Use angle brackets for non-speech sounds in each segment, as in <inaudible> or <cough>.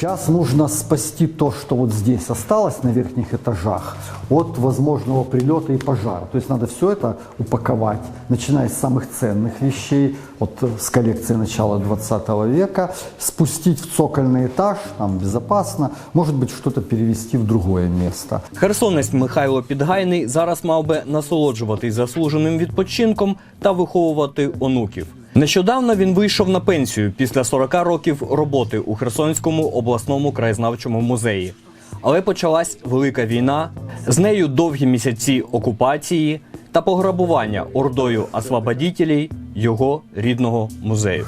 Сейчас нужно спасти то, что вот здесь осталось на верхних этажах от возможного прилета и пожара. То есть надо все это упаковать, начиная с самых ценных вещей, вот э, с коллекции начала 20 века, спустить в цокольный этаж, там безопасно, может быть что-то перевести в другое место. Херсонець Михайло Підгайний зараз мав би насолоджуватись заслуженим відпочинком та виховувати онуків. Нещодавно він вийшов на пенсію після 40 років роботи у Херсонському обласному краєзнавчому музеї. Але почалась велика війна, з нею довгі місяці окупації та пограбування ордою освободітелей його рідного музею.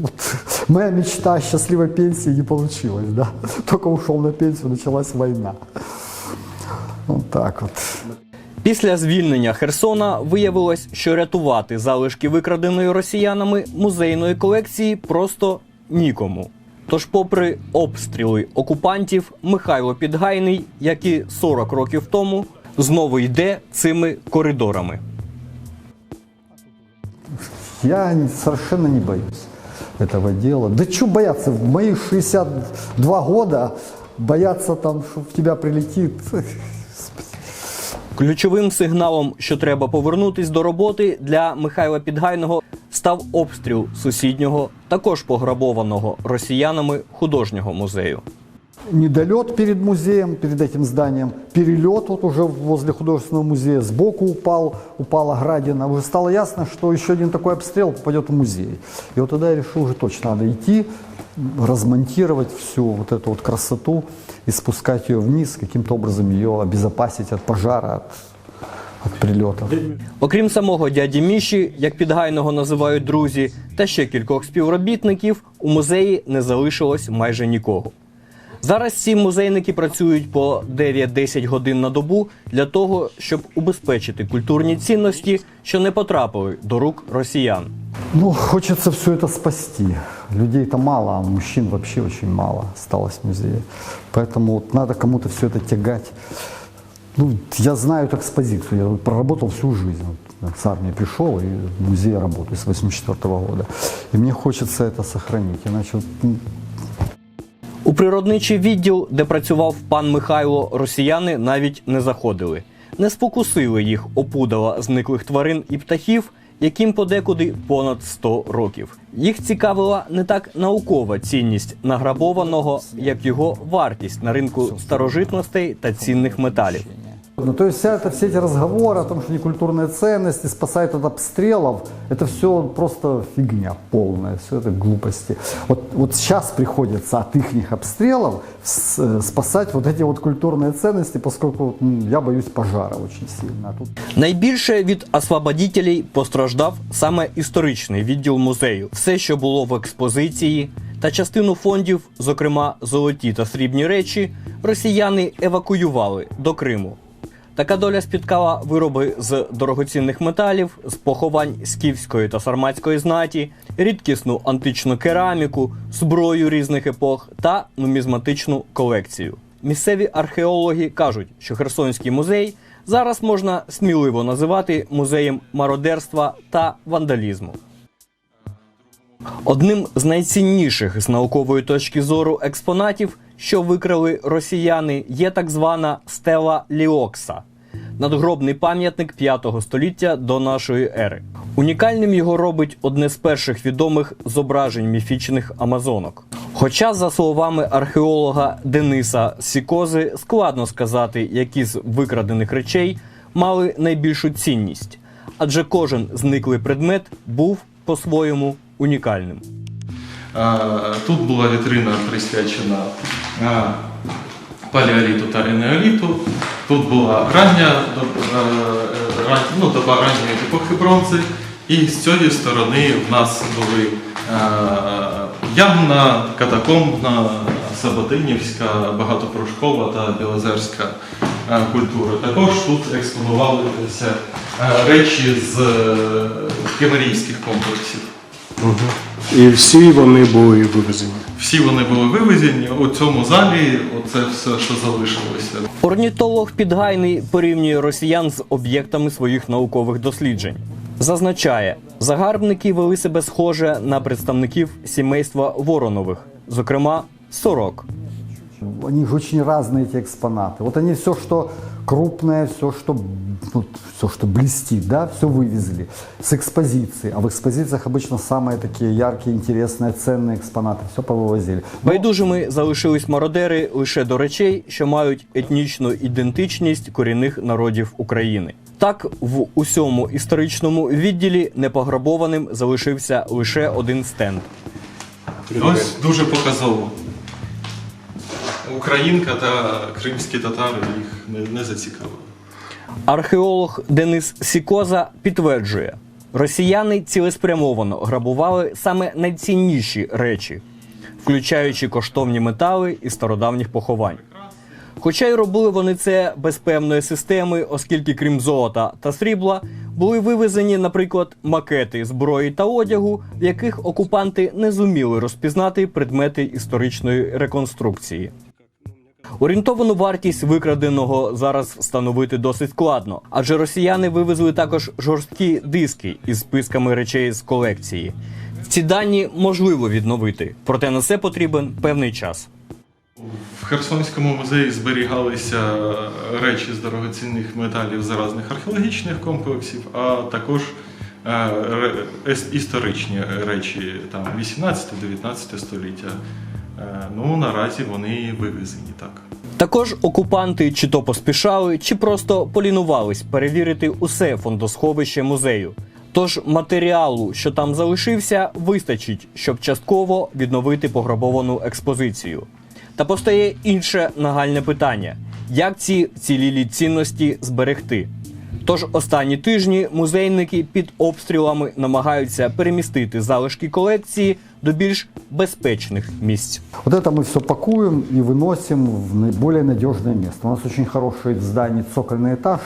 <laughs> Моя мечта о счастливой пенсии не получилась, да. Только ушел на пенсию, началась война. Вот так вот. Після звільнення Херсона виявилось, що рятувати залишки викраденої росіянами музейної колекції просто нікому. Тож, попри обстріли окупантів, Михайло Підгайний, як і 40 років тому, знову йде цими коридорами. Я совершенно не боюсь этого дела. Да что бояться? В мои 62 года бояться там, что в тебя прилетит. <laughs> Ключовим сигналом, що треба повернутись до роботи для Михайла Підгайного, став обстріл сусіднього, також пограбованого росіянами художнього музею. Недолет перед музеем, перед этим зданием, перелет вот уже возле художественного музея, сбоку упал, упала градина. Уже стало ясно, что еще один такой обстрел попадет в музей. И вот тогда я решил, уже точно надо идти, размонтировать всю вот эту вот красоту и спускать ее вниз, каким-то образом ее обезопасить от пожара, от, от прилетов. Окрім самого дяді Міші, як підгайного називають друзі, та ще кількох співробітників, у музеї не залишилось майже нікого. Зараз ці музейники працюють по 9-10 годин на добу для того, щоб убезпечити культурні цінності, що не потрапили до рук росіян. Ну, хочется все это спасти. Людей-то мало, а мужчин вообще очень мало осталось в музее. Поэтому вот надо кому-то все это тягать. Ну, я знаю эту экспозицию, я вот проработал всю жизнь. Вот с армии пришел и в музее работаю с 84 года. И мне хочется это сохранить, иначе вот, ну, у природничий відділ, де працював пан Михайло, росіяни навіть не заходили. Не спокусили їх опудала зниклих тварин і птахів, яким подекуди понад 100 років. Їх цікавила не так наукова цінність награбованого, як його вартість на ринку старожитностей та цінних металів. Ну, то есть вся это, все эти разговоры о том, что некультурные ценности спасают от обстрелов, это все просто фигня полная, все это глупости. Вот, вот сейчас приходится от их обстрелов с- э, спасать вот эти вот культурные ценности, поскольку м, я боюсь пожара очень сильно. А тут Найбільше від освободітелей постраждав саме історичний відділ музею. Все, що було в експозиції, та частину фондів, зокрема золоті та срібні речі, росіяни евакуювали до Криму. Така доля спіткала вироби з дорогоцінних металів, з поховань скіфської та сарматської знаті, рідкісну античну кераміку, зброю різних епох та нумізматичну колекцію. Місцеві археологи кажуть, що Херсонський музей зараз можна сміливо називати музеєм мародерства та вандалізму. Одним з найцінніших з наукової точки зору експонатів, що викрали росіяни, є так звана стела Ліокса надгробний пам'ятник 5 століття до нашої ери. Унікальним його робить одне з перших відомих зображень міфічних амазонок. Хоча, за словами археолога Дениса Сікози, складно сказати, які з викрадених речей мали найбільшу цінність, адже кожен зниклий предмет був по-своєму унікальним. Тут була вітрина присвячена палеоліту та енеоліту. Тут була рання доба, е, ну, доба ранньої епохи бронзи. І з цієї сторони в нас були е, ямна, катакомбна, Саботинівська, багатопрушкова та білозерська е, культури. Також тут експонувалися е, речі з е, кемерійських комплексів. І всі вони були вивезені. Всі вони були вивезені у цьому залі. Оце все, що залишилося. Орнітолог Підгайний порівнює росіян з об'єктами своїх наукових досліджень. Зазначає, загарбники вели себе схоже на представників сімейства Воронових, зокрема сорок. Они же очень разные, эти экспонаты. Вот они все, что крупное, все, что, ну, все, что блестит, да, все вывезли с экспозиции. А в экспозициях обычно самые такие яркие, интересные, ценные экспонаты. Все повывозили. Байдужими залишились мародери лише до речей, що мають етнічну ідентичність корінних народів України. Так, в усьому історичному відділі непограбованим залишився лише один стенд. Ось дуже показово. Українка та кримські татари їх не, не зацікавили. Археолог Денис Сікоза підтверджує, росіяни цілеспрямовано грабували саме найцінніші речі, включаючи коштовні метали і стародавніх поховань. Хоча й робили вони це без певної системи, оскільки крім золота та срібла були вивезені, наприклад, макети зброї та одягу, в яких окупанти не зуміли розпізнати предмети історичної реконструкції. Орієнтовану вартість викраденого зараз встановити досить складно, адже росіяни вивезли також жорсткі диски із списками речей з колекції. Ці дані можливо відновити, проте на це потрібен певний час. В Херсонському музеї зберігалися речі з дорогоцінних металів з різних археологічних комплексів, а також е, історичні речі там 18-19 століття. Е, Ну, наразі вони вивезені так. Також окупанти чи то поспішали, чи просто полінувались перевірити усе фондосховище музею. Тож матеріалу, що там залишився, вистачить, щоб частково відновити пограбовану експозицію. Та постає інше нагальне питання: як ці цілілі цінності зберегти? Тож останні тижні музейники під обстрілами намагаються перемістити залишки колекції до більш безпечних місць. Вот это мы все пакуем и выносим в наиболее надежное место. У нас очень хороший в здании цокольный этаж,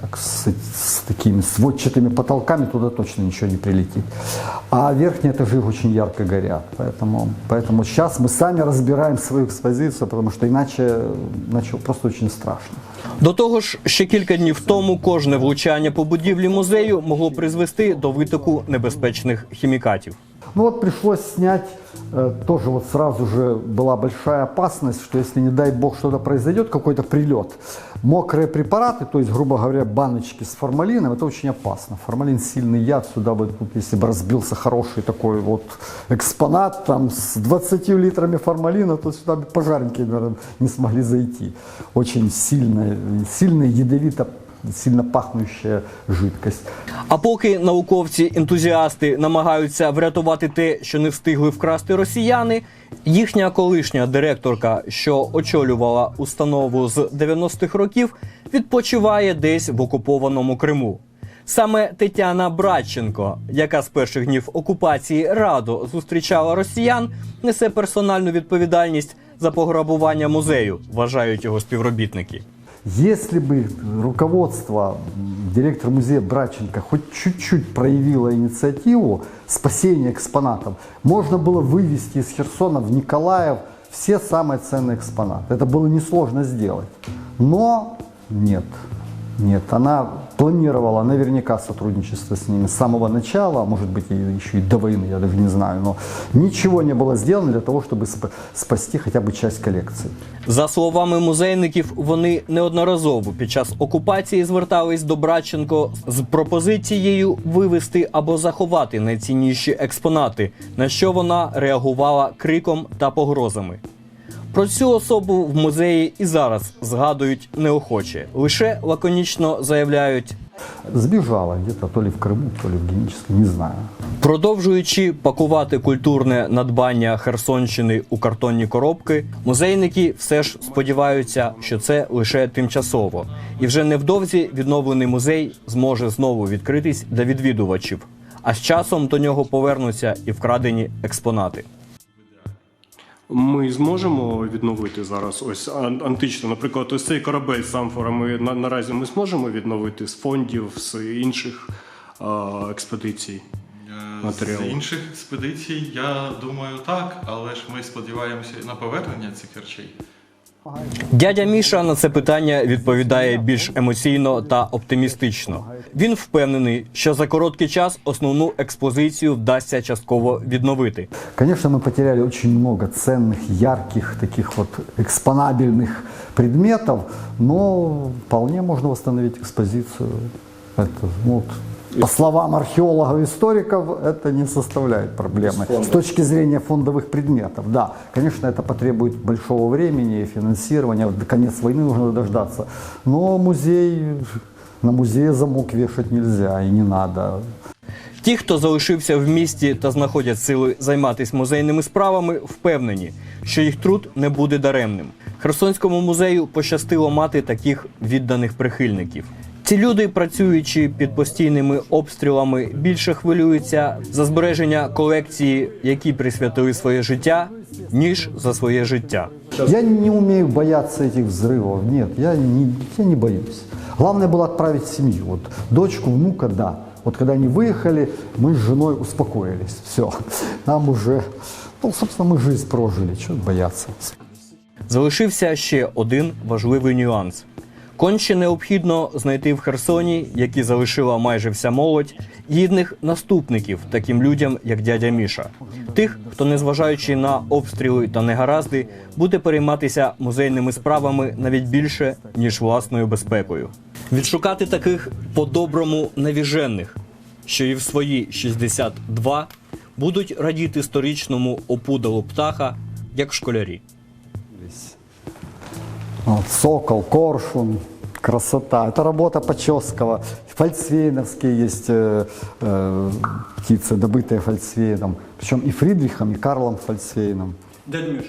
так, с, с такими сводчатыми потолками, туда точно ничего не прилетит. А верхние этажи очень ярко горят. Поэтому, поэтому сейчас мы сами разбираем свою экспозицию, потому что иначе, иначе просто очень страшно. До того ж, ще кілька днів тому кожне влучання по будівлі музею могло призвести до витоку небезпечних хімікатів. Ну вот пришлось снять, э, тоже вот сразу же была большая опасность, что если, не дай бог, что-то произойдет, какой-то прилет, мокрые препараты, то есть, грубо говоря, баночки с формалином, это очень опасно. Формалин сильный яд, сюда бы, тут, если бы разбился хороший такой вот экспонат, там, с 20 литрами формалина, то сюда бы пожарники, наверное, не смогли зайти. Очень сильная, сильная ядовито, сильно пахнущая жидкость. А поки науковці-ентузіасти намагаються врятувати те, що не встигли вкрасти росіяни, їхня колишня директорка, що очолювала установу з 90-х років, відпочиває десь в окупованому Криму. Саме Тетяна Братченко, яка з перших днів окупації радо зустрічала росіян, несе персональну відповідальність за пограбування музею, вважають його співробітники. Если бы руководство, директор музея Браченко хоть чуть-чуть проявило инициативу спасения экспонатов, можно было вывести из Херсона в Николаев все самые ценные экспонаты. Это было несложно сделать. Но нет, нет, она планировала наверняка сотрудничество с ними с самого начала, а может быть и еще и до войны, я даже не знаю, но ничего не было сделано для того, чтобы сп- спасти хотя бы часть коллекции. За словами музейників, вони неодноразово під час окупації звертались до Братченко з пропозицією вивезти або заховати найцінніші експонати, на що вона реагувала криком та погрозами. Про цю особу в музеї і зараз згадують неохоче, лише лаконічно заявляють. Сбежала где-то то ли в Крыму, то ли в Геническом, не знаю. Продовжуючи пакувати культурне надбання Херсонщини у картонні коробки, музейники все ж сподіваються, що це лише тимчасово, і вже невдовзі відновлений музей зможе знову відкритись для відвідувачів. А з часом до нього повернуться і вкрадені експонати. Ми зможемо відновити зараз ось антично, наприклад, ось цей корабель з амфорами на, наразі ми зможемо відновити з фондів, з інших експедицій. Матеріал. З інших експедицій, я думаю, так, але ж ми сподіваємося на повернення цих речей. Дядя Міша на це питання відповідає більш емоційно та оптимістично. Він впевнений, що за короткий час основну експозицію вдасться частково відновити. Конечно, мы потеряли очень много ценных, ярких, таких вот экспонабельных предметов, но вполне можно восстановить экспозицию. Это, ну, вот, по словам археологов и историков, это не составляет проблемы. С точки зрения фондовых предметов, да. Конечно, это потребует большого времени и финансирования. Вот До конец войны нужно дождаться. Но музей, на музее замок вешать нельзя и не надо. Ті, хто залишився в місті та знаходять сили займатися музейними справами, впевнені, що їх труд не буде даремним. Херсонському музею пощастило мати таких відданих прихильників. Ці люди, працюючи під постійними обстрілами, більше хвилюються за збереження колекції, які присвятили своє життя, ніж за своє життя. Я не умею бояться этих взрывов. Нет, я не, я не боюсь. Главное было отправить семью. Вот дочку, внука, да. Вот когда они выехали, мы с женой успокоились. Все. Нам уже, ну, собственно, мы жизнь прожили. Чего бояться? Залишився ще один важливий нюанс. Конче необхідно знайти в Херсоні, які залишила майже вся молодь, гідних наступників таким людям, як дядя Міша. Тих, хто, незважаючи на обстріли та негаразди, буде перейматися музейними справами навіть більше, ніж власною безпекою. Відшукати таких по-доброму навіжених, що і в свої 62 будуть радіти сторічному опудалу птаха, як школярі. Вот, сокол, коршун, красота. Это работа Поческого. Фальцвейновские есть э, э, птицы, добытые Фальцвейном. Причем и Фридрихом, и Карлом Фальцвейном. Дядь Міш,